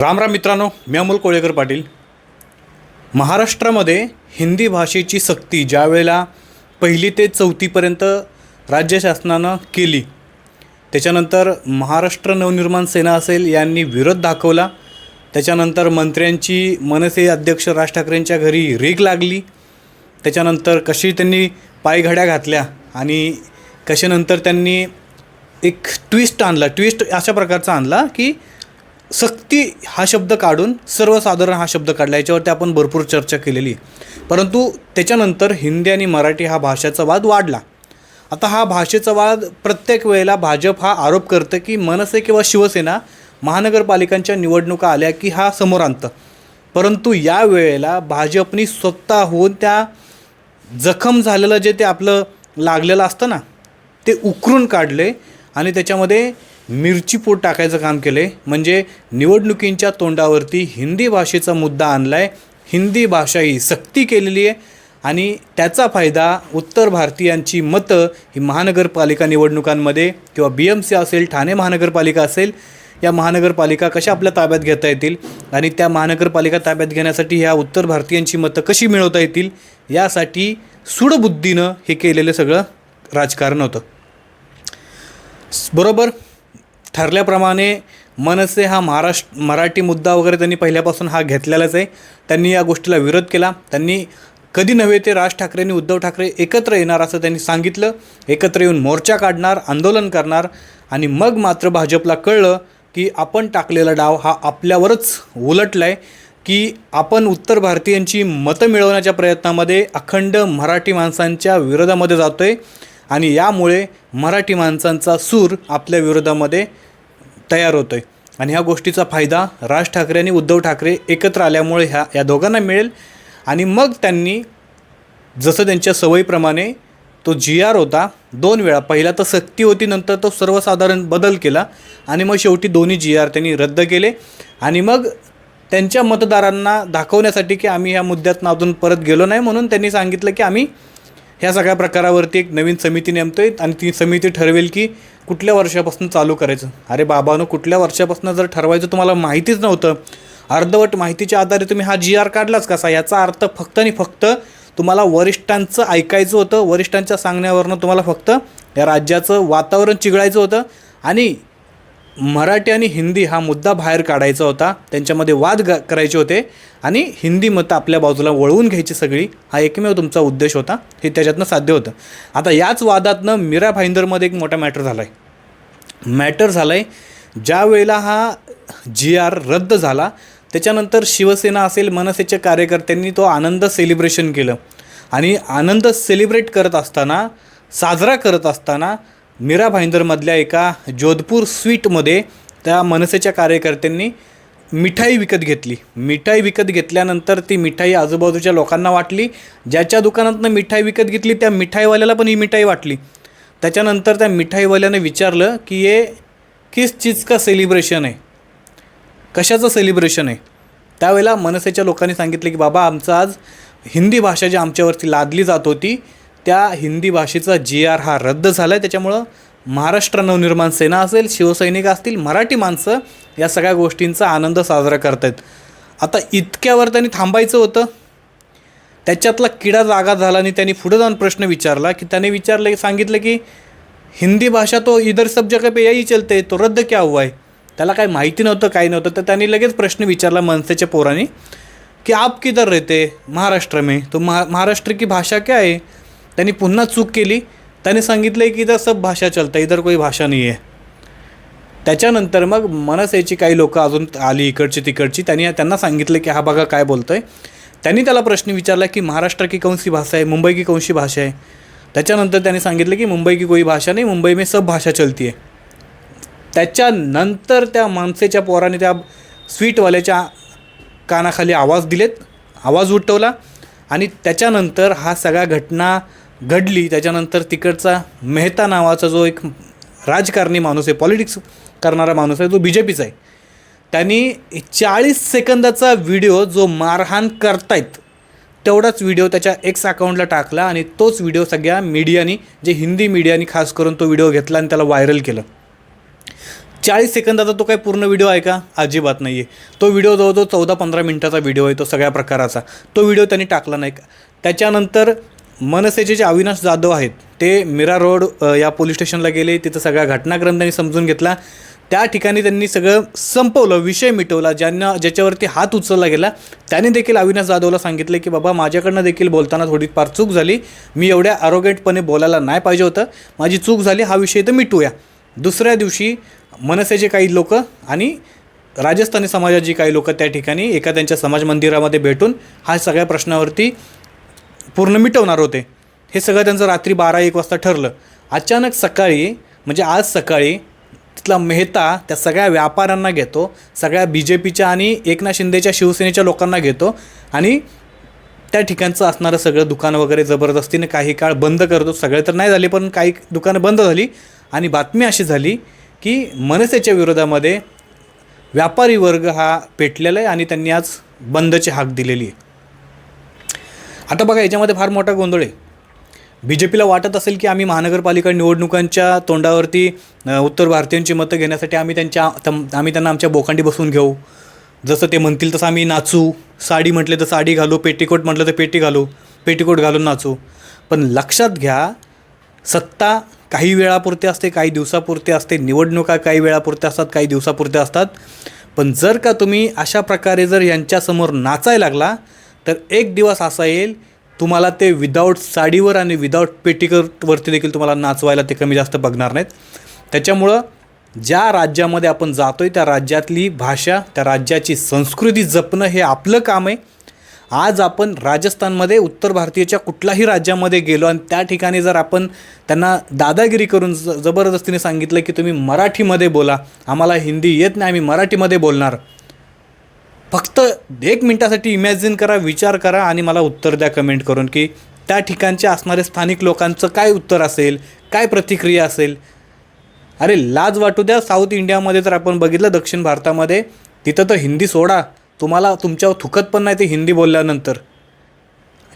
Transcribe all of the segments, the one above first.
रामराम मित्रांनो मी अमोल कोळेकर पाटील. महाराष्ट्रामध्ये हिंदी भाषेची सक्ती ज्यावेळेला पहिली ते चौथीपर्यंत राज्य शासनानं केली त्याच्यानंतर महाराष्ट्र नवनिर्माण सेना असेल यांनी विरोध दाखवला त्याच्यानंतर मंत्र्यांची मनसे अध्यक्ष राज ठाकरेंच्या घरी रेग लागली त्याच्यानंतर कशी त्यांनी पायघड्या घातल्या आणि कशानंतर त्यांनी एक ट्विस्ट आणला. ट्विस्ट अशा प्रकारचा आणला की सक्ती हा शब्द काढून सर्वसाधारण हा शब्द काढला. याच्यावरती आपण भरपूर चर्चा केलेली. परंतु त्याच्यानंतर हिंदी आणि मराठी हा भाषेचा वाद वाढला. आता हा भाषेचा वाद प्रत्येक वेळेला भाजप हा आरोप करतं की मनसे किंवा शिवसेना महानगरपालिकांच्या निवडणुका आल्या की हा समोर आणतं. परंतु या वेळेला भाजपनी स्वतःहून त्या जखम झालेलं जे ते आपलं लागलेलं असतं ना ते उकरून काढले आणि त्याच्यामध्ये मिरचीपूड टाकायचं काम केलं आहे म्हणजे निवडणुकींच्या तोंडावरती हिंदी भाषेचा मुद्दा आणला आहे हिंदी भाषा ही सक्ती केलेली आहे. आणि त्याचा फायदा उत्तर भारतीयांची मतं ही महानगरपालिका निवडणुकांमध्ये किंवा बी एम सी असेल ठाणे महानगरपालिका असेल या महानगरपालिका कशा आपल्या ताब्यात घेता येतील? आणि त्या महानगरपालिका ताब्यात घेण्यासाठी ह्या उत्तर भारतीयांची मतं कशी मिळवता येतील? यासाठी सूडबुद्धीनं हे केलेलं सगळं राजकारण होतं. बरोबर? ठरल्याप्रमाणे मनसे हा महाराष्ट्र मराठी मुद्दा वगैरे त्यांनी पहिल्यापासून हा घेतलेलाच आहे. त्यांनी या गोष्टीला विरोध केला. त्यांनी कधी नव्हे ते राज ठाकरे आणि उद्धव ठाकरे एकत्र येणार असं त्यांनी सांगितलं. एकत्र येऊन मोर्चा काढणार आंदोलन करणार आणि मग मात्र भाजपला कळलं की आपण टाकलेला डाव हा आपल्यावरच उलटला आहे की आपण उत्तर भारतीयांची मतं मिळवण्याच्या प्रयत्नामध्ये अखंड मराठी माणसांच्या विरोधामध्ये जातो आहे आणि यामुळे मराठी माणसांचा सूर आपल्या विरोधामध्ये तयार होतो आहे आणि ह्या गोष्टीचा फायदा राज ठाकरे आणि उद्धव ठाकरे एकत्र आल्यामुळे ह्या या दोघांना मिळेल. आणि मग त्यांनी जसं त्यांच्या सवयीप्रमाणे तो जी आर होता दोन वेळा पहिला तर सक्ती होती नंतर तो सर्वसाधारण बदल केला. आणि मग शेवटी दोन्ही जी आर त्यांनी रद्द केले. आणि मग त्यांच्या मतदारांना दाखवण्यासाठी की आम्ही ह्या मुद्द्यातनं अजून परत गेलो नाही म्हणून त्यांनी सांगितलं की आम्ही ह्या सगळ्या प्रकारावरती एक नवीन समिती नेमतोय आणि ती समिती ठरवेल की कुठल्या वर्षापासून चालू करायचं. अरे बाबानो कुठल्या वर्षापासून जर ठरवायचं तुम्हाला माहितीच नव्हतं. अर्धवट माहितीच्या आधारे तुम्ही हा जी आर काढलाच कसा? याचा अर्थ फक्त आणि फक्त तुम्हाला वरिष्ठांचं ऐकायचं होतं वरिष्ठांच्या सांगण्यावरनं तुम्हाला फक्त या राज्याचं वातावरण चिघळायचं होतं आणि मराठी आणि हिंदी हा मुद्दा बाहेर काढायचा होता. त्यांच्यामध्ये वाद ग करायचे होते. आणि हिंदी मतं आपल्या बाजूला वळवून घ्यायची सगळी हा एकमेव तुमचा उद्देश होता. हे त्याच्यातनं साध्य होतं. आता याच वादातनं मीरा भाईंदरमध्ये एक मोठा मॅटर झाला आहे मॅटर झाला आहे ज्या वेळेला हा जी आर रद्द झाला त्याच्यानंतर शिवसेना असेल मनसेच्या कार्यकर्त्यांनी तो आनंद सेलिब्रेशन केलं. आणि आनंद सेलिब्रेट करत असताना साजरा करत असताना मीरा भाईंदरमधल्या एका जोधपूर स्वीटमध्ये त्या मनसेच्या कार्यकर्त्यांनी मिठाई विकत घेतली. मिठाई विकत घेतल्यानंतर ती मिठाई आजूबाजूच्या लोकांना वाटली. ज्याच्या दुकानातनं मिठाई विकत घेतली त्या मिठाईवाल्याला पण ही मिठाई वाटली. त्याच्यानंतर त्या मिठाईवाल्याने विचारलं की हे किस चीज का सेलिब्रेशन आहे? कशाचं सेलिब्रेशन आहे? त्यावेळेला मनसेच्या लोकांनी सांगितलं की बाबा आमचं आज हिंदी भाषा जी आमच्यावरती लादली जात होती त्या हिंदी भाषेचा जी आर हा रद्द झाला आहे त्याच्यामुळं महाराष्ट्र नवनिर्माण सेना असेल शिवसैनिक असतील मराठी माणसं या सगळ्या गोष्टींचा आनंद साजरा करत आहेत आता इतक्यावर त्यांनी थांबायचं होतं. त्याच्यातला किडा जागा झाला आणि त्यांनी पुढे जाऊन प्रश्न विचारला की त्याने विचारलं सांगितलं की हिंदी भाषा तो इधर सब जगह पे यही चलते तो रद्द क्या हुआ आहे त्याला काही माहिती नव्हतं काही नव्हतं. तर त्यांनी लगेच प्रश्न विचारला मनसेच्या पोरांनी की आप किधर रहते महाराष्ट्र में? तो महा महाराष्ट्र की भाषा क्या आहे त्यांनी पुन्हा चूक केली. त्याने सांगितलं की इथं सब भाषा चलतं इतर कोई भाषा नाही आहे त्याच्यानंतर मग मनसेची काही लोकं अजून आली इकडची तिकडची त्यांनी त्यांना सांगितलं की हा बघा काय बोलतो आहे त्यांनी त्याला प्रश्न विचारला की महाराष्ट्र की कौनसी भाषा आहे मुंबई की कौनसी भाषा आहे? त्याच्यानंतर त्यांनी सांगितलं की मुंबई की कोई भाषा नाही मुंबई में सब भाषा चलती आहे त्याच्यानंतर त्या माणसेच्या पोराने त्या स्वीटवाल्याच्या कानाखाली आवाज दिलेत आवाज उठवला आणि त्याच्यानंतर हा सगळ्या घटना घडली त्याच्यानंतर तिकडचा मेहता नावाचा जो एक राजकारणी माणूस आहे पॉलिटिक्स करणारा माणूस आहे तो बी जे पीचा आहे. त्यांनी चाळीस सेकंदाचा व्हिडिओ जो मारहाण करतायत तेवढाच व्हिडिओ त्याच्या एक्स अकाउंटला टाकला आणि तोच व्हिडिओ सगळ्या मीडियानी जे हिंदी मीडियानी खास करून तो व्हिडिओ घेतला आणि त्याला व्हायरल केलं. चाळीस सेकंदाचा तो काही पूर्ण व्हिडिओ आहे का? अजिबात नाही आहे तो व्हिडिओ जवळजवळ चौदा पंधरा मिनटाचा व्हिडिओ आहे तो सगळ्या प्रकाराचा. तो व्हिडिओ त्यांनी टाकला नाही. त्याच्यानंतर मनसेचे जे अविनाश जाधव आहेत ते मीरा रोड या पोलीस स्टेशनला गेले तिथं सगळ्या घटनाक्रम त्यांनी समजून घेतला. त्या ठिकाणी त्यांनी सगळं संपवलं विषय मिटवला ज्यांना ज्याच्यावरती हात उचलला गेला त्याने देखील अविनाश जाधवला सांगितलं की बाबा माझ्याकडनं देखील बोलताना थोडीफार चूक झाली. मी एवढ्या आरोग्यटपणे बोलायला नाही पाहिजे होतं. माझी चूक झाली हा विषय तर मिटूया. दुसऱ्या दिवशी मनसेचे काही लोक आणि राजस्थानी समाजाची काही लोक त्या ठिकाणी एका त्यांच्या समाज मंदिरामध्ये भेटून हा सगळ्या प्रश्नावरती पूर्ण मिटवणार होते. हे सगळं त्यांचं रात्री बारा एक वाजता ठरलं. अचानक सकाळी म्हणजे आज सकाळी तिथला मेहता त्या सगळ्या व्यापाऱ्यांना घेतो सगळ्या बी जे पीच्या आणि एकनाथ शिंदेच्या शिवसेनेच्या लोकांना घेतो आणि त्या ठिकाणचं असणारं सगळं दुकान वगैरे जबरदस्तीने काही काळ बंद करतो. सगळे तर नाही झाले पण काही दुकानं बंद झाली. आणि बातमी अशी झाली की मनसेच्या विरोधामध्ये व्यापारी वर्ग हा पेटलेला आहे आणि त्यांनी आज बंदची हाक दिलेली आहे. आता बघा याच्यामध्ये फार मोठा गोंधळ आहे. बी जे पीला वाटत असेल की आम्ही महानगरपालिका निवडणुकांच्या तोंडावरती उत्तर भारतीयांची मतं घेण्यासाठी आम्ही त्यांच्या तम- आम्ही त्यांना आमच्या बोकांडी बसवून घेऊ. जसं ते म्हणतील तसं आम्ही नाचू. साडी म्हटले तर साडी घालू पेटीकोट म्हटलं तर पेटी घालू पेटीकोट घालून नाचू. पण लक्षात घ्या सत्ता काही वेळापुरते असते काही दिवसापुरते असते निवडणुका काही वेळापुरते असतात काही दिवसापुरते असतात. पण जर का तुम्ही अशा प्रकारे जर यांच्यासमोर नाचायला लागला तर एक दिवस असा येईल तुम्हाला ते विदाऊट साडीवर आणि विदाऊट पेटीकरवरती देखील तुम्हाला नाचवायला ते कमी जास्त बघणार नाहीत. त्याच्यामुळं ज्या राज्यामध्ये आपण जातो आहे त्या राज्यातली भाषा त्या राज्याची संस्कृती जपणं हे आपलं काम आहे. आज आपण राजस्थानमध्ये उत्तर भारतीयच्या कुठल्याही राज्यामध्ये गेलो आणि त्या ठिकाणी जर आपण त्यांना दादागिरी करून ज जबरदस्तीने सांगितलं की तुम्ही मराठीमध्ये बोला आम्हाला हिंदी येत नाही आम्ही मराठीमध्ये बोलणार. फक्त एक मिनटासाठी इमॅजिन करा विचार करा आणि मला उत्तर द्या कमेंट करून की त्या ठिकाणचे असणारे स्थानिक लोकांचं काय उत्तर असेल काय प्रतिक्रिया असेल? अरे लाज वाटू द्या. साऊथ इंडियामध्ये तर आपण बघितलं दक्षिण भारतामध्ये. तिथं तर हिंदी सोडा. तुम्हाला तुमच्यावर थुकत पण नाही ते हिंदी बोलल्यानंतर.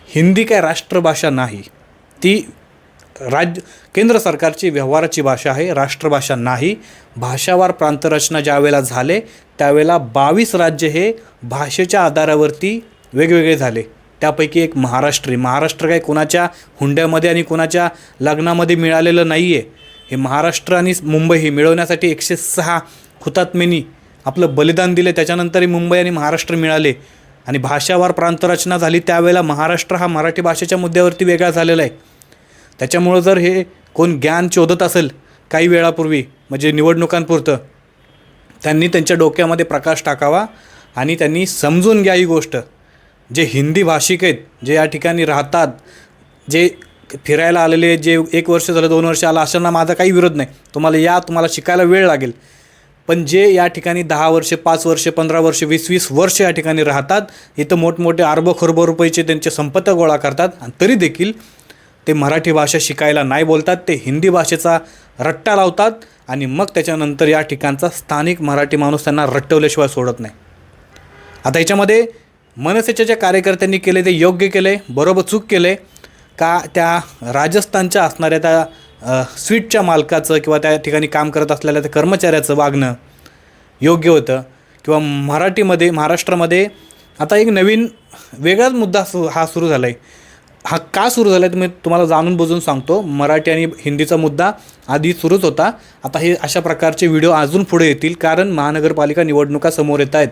हिंदी काय राष्ट्रभाषा नाही. ती राज्य केंद्र सरकारची व्यवहाराची भाषा आहे राष्ट्रभाषा नाही. भाषावार प्रांतरचना ज्यावेळेला झाले त्यावेळेला बावीस राज्य हे भाषेच्या आधारावरती वेगवेगळे झाले. त्यापैकी एक महाराष्ट्री महाराष्ट्र काय कोणाच्या हुंड्यामध्ये आणि कोणाच्या लग्नामध्ये मिळालेलं नाही आहे हे महाराष्ट्र आणि मुंबई ही मिळवण्यासाठी एकशे सहा हुतात्मेनी आपलं बलिदान दिले. त्याच्यानंतरही मुंबई आणि महाराष्ट्र मिळाले. आणि भाषावार प्रांतरचना झाली त्यावेळेला महाराष्ट्र हा मराठी भाषेच्या मुद्द्यावरती वेगळा झालेला आहे. त्याच्यामुळं जर हे कोण ज्ञान शोधत असेल काही वेळापूर्वी म्हणजे निवडणुकांपुरतं त्यांनी त्यांच्या डोक्यामध्ये प्रकाश टाकावा आणि त्यांनी समजून घ्या ही गोष्ट. जे हिंदी भाषिक आहेत जे या ठिकाणी राहतात जे फिरायला आलेले जे एक वर्ष झालं दोन वर्ष आलं अशांना माझा काही विरोध नाही. तुम्हाला या तुम्हाला शिकायला वेळ लागेल. पण जे या ठिकाणी दहा वर्षे पाच वर्षे पंधरा वर्षे वीस वीस वर्ष या ठिकाणी राहतात इथं मोठमोठे अर्ब खरब रुपयाचे त्यांचे संपत्त गोळा करतात आणि तरी देखील ते मराठी भाषा शिकायला नाही बोलतात ते हिंदी भाषेचा रट्टा लावतात आणि मग त्याच्यानंतर या ठिकाणचा स्थानिक मराठी माणूस त्यांना रट्टवल्याशिवाय सोडत नाही. आता याच्यामध्ये मनसेच्या ज्या कार्यकर्त्यांनी केले ते योग्य केले बरोबर चूक केले का त्या राजस्थानच्या असणाऱ्या त्या स्वीटच्या मालकाचं किंवा त्या ठिकाणी काम करत असलेल्या त्या कर्मचाऱ्याचं वागणं योग्य होतं किंवा मराठीमध्ये महाराष्ट्रामध्ये आता एक नवीन वेगळाच मुद्दा सु हा सुरू झाला आहे हा का सुरू झाला आहे मी तुम्हाला जाणून बुजून सांगतो. मराठी आणि हिंदीचा मुद्दा आधी सुरूच होता. आता हे अशा प्रकारचे व्हिडिओ अजून पुढे येतील कारण महानगरपालिका निवडणुका समोर येत आहेत.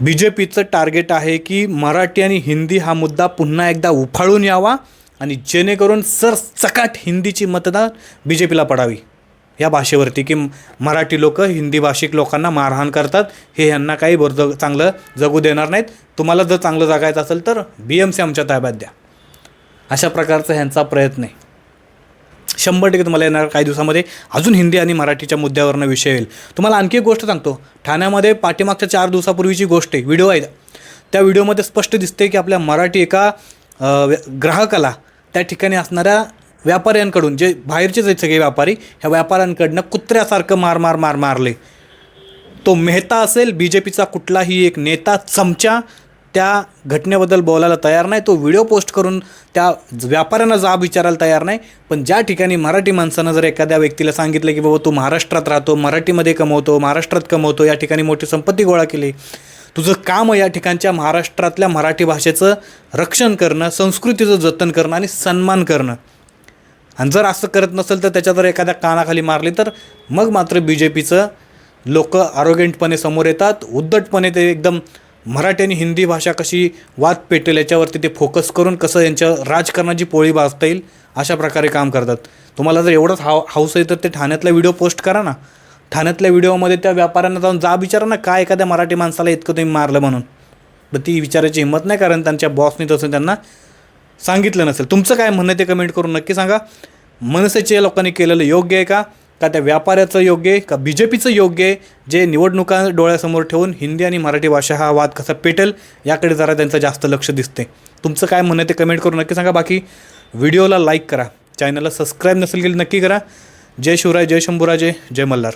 बी जे पीचं टार्गेट आहे की मराठी आणि हिंदी हा मुद्दा पुन्हा एकदा उफाळून यावा आणि जेणेकरून सरसकट हिंदीची मतदान बी जे पीला पडावी. या भाषेवरती की मराठी लोक हिंदी भाषिक लोकांना मारहाण करतात हे यांना काही बरं चांगलं जगू देणार नाहीत. तुम्हाला जर चांगलं जगायचं असेल तर बी एम सी आमच्या ताब्यात द्या. अशा प्रकारचा ह्यांचा प्रयत्न आहे. शंभर टक्के तुम्हाला येणार काही दिवसामध्ये अजून हिंदी आणि मराठीच्या मुद्द्यावरनं विषय येईल. तुम्हाला आणखी एक गोष्ट सांगतो. ठाण्यामध्ये पाठीमागच्या चार दिवसापूर्वीची गोष्ट आहे. व्हिडिओ आहे. त्या व्हिडिओमध्ये स्पष्ट दिसते की आपल्या मराठी एका ग्राहकाला त्या ठिकाणी असणाऱ्या व्यापाऱ्यांकडून जे बाहेरचेच जे सगळे व्यापारी ह्या व्यापाऱ्यांकडनं कुत्र्यासारखं मार मार मार मारले. तो मेहता असेल बी जे पीचा कुठलाही एक नेता चमचा त्या घटनेबद्दल बोलायला तयार नाही. तो व्हिडिओ पोस्ट करून त्या व्यापाऱ्यांना जाब विचारायला तयार नाही. पण ज्या ठिकाणी मराठी माणसानं जर एखाद्या व्यक्तीला सांगितलं की बाबा तू महाराष्ट्रात राहतो मराठीमध्ये कमवतो महाराष्ट्रात कमवतो या ठिकाणी मोठी संपत्ती गोळा केली. तुझं काम या ठिकाणच्या महाराष्ट्रातल्या मराठी भाषेचं रक्षण करणं संस्कृतीचं जतन करणं आणि सन्मान करणं. आणि जर असं करत नसेल तर त्याच्या जर एखाद्या कानाखाली मारली तर मग मात्र बी जे पीचं लोक आरोग्यंटपणे समोर येतात. उद्धटपणे ते एकदम मराठी आणि हिंदी भाषा कशी वाद पेटेल याच्यावरती ते फोकस करून कसं यांच्या राजकारणाची पोळी भाजता येईल अशा प्रकारे काम करतात. तुम्हाला जर एवढंच हाव हाऊस आहे तर ते ठाण्यातला व्हिडिओ पोस्ट करा ना. ठाण्यातल्या व्हिडिओमध्ये त्या व्यापाऱ्यांना जाऊन जा विचारा ना काय एखाद्या मराठी माणसाला इतकं तुम्ही मारलं म्हणून. पण ती विचारायची हिंमत नाही कारण त्यांच्या बॉसनी तसं त्यांना सांगितलं नसेल. तुमचं काय म्हणणं ते कमेंट करून नक्की सांगा. मनसेच्या लोकांनी केलेलं योग्य आहे का? का त्या व्यापाऱ्याचं योग्य आहे? का बी जे पीचं योग्य आहे? जे निवडणुका डोळ्यासमोर ठेवून हिंदी आणि मराठी भाषा हा वाद कसा पेटेल याकडे जरा त्यांचं जास्त लक्ष दिसते तुमचं काय म्हणणं ते कमेंट करून नक्की सांगा. बाकी व्हिडिओला लाईक करा. चॅनलला सबस्क्राईब नसेल केलं नक्की करा. जय शिवराय जय शंभूराजे जय मल्हार.